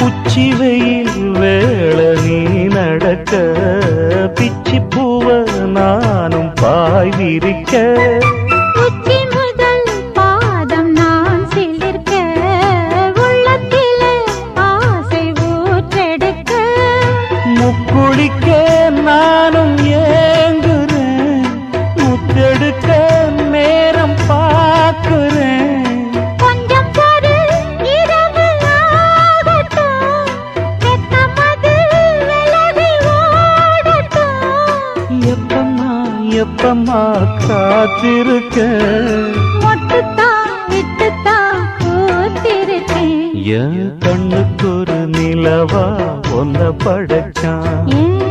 உச்சி வெயில் வேள நீ நடக்க பிச்சி பூவ நானும் பாய் விரிக்க உச்சி முதல் பாதம் நான் சிலிர்க்க உள்ளத்திலே ஆசை ஊற்றெடுக்க. முக்குளிக்க நானும் எப்பம்மா எப்பம்மா காத்திருக்க? என் கண்ணுக்கு ஒரு நிலவா ஒன்ன படைச்சான்.